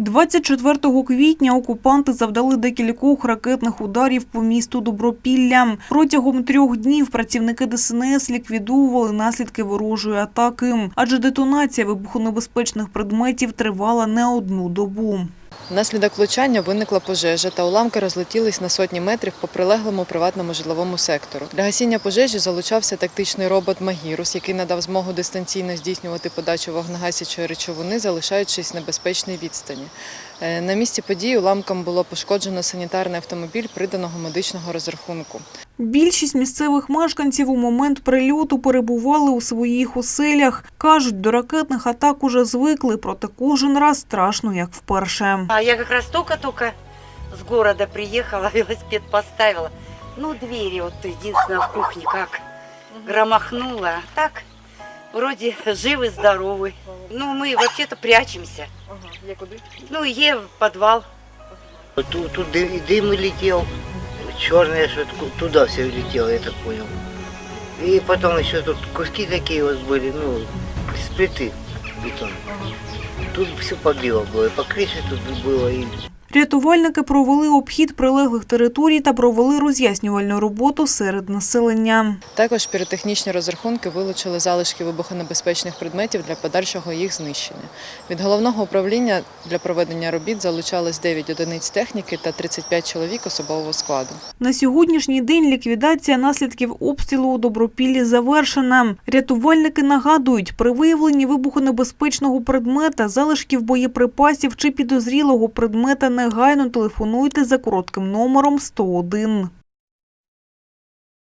24 квітня окупанти завдали декількох ракетних ударів по місту Добропілля. Протягом трьох днів працівники ДСНС ліквідовували наслідки ворожої атаки, адже детонація вибухонебезпечних предметів тривала не одну добу. Внаслідок влучання виникла пожежа та уламки розлетілись на сотні метрів по прилеглому приватному житловому сектору. Для гасіння пожежі залучався тактичний робот Магірус, який надав змогу дистанційно здійснювати подачу вогнегасячої речовини, залишаючись на безпечній відстані. Е, На місці події уламком було пошкоджено санітарний автомобіль приданого медичного розрахунку. Більшість місцевих мешканців у момент прильоту перебували у своїх оселях. Кажуть, до ракетних атак уже звикли, проте кожен раз страшно, як вперше. А я как раз только-только с города приехала, велосипед поставила. Ну, двери вот единственное в кухне как громохнуло. А так, вроде живы, здоровы. Ну, мы вообще-то прячемся. Ну, е в подвал. Тут, тут дым, и дым Черное что туда все летело, я так понял. И потом еще тут куски такие вот были, ну, с плиты бетон. Тут все побило было, и по тут было, и Рятувальники провели обхід прилеглих територій та провели роз'яснювальну роботу серед населення. Також піротехнічні розрахунки вилучили залишки вибухонебезпечних предметів для подальшого їх знищення. Від головного управління для проведення робіт залучались 9 одиниць техніки та 35 чоловік особового складу. На сьогоднішній день ліквідація наслідків обстрілу у Добропіллі завершена. Рятувальники нагадують, при виявленні вибухонебезпечного предмета, залишків боєприпасів чи підозрілого предмета негайно телефонуйте за коротким номером 101.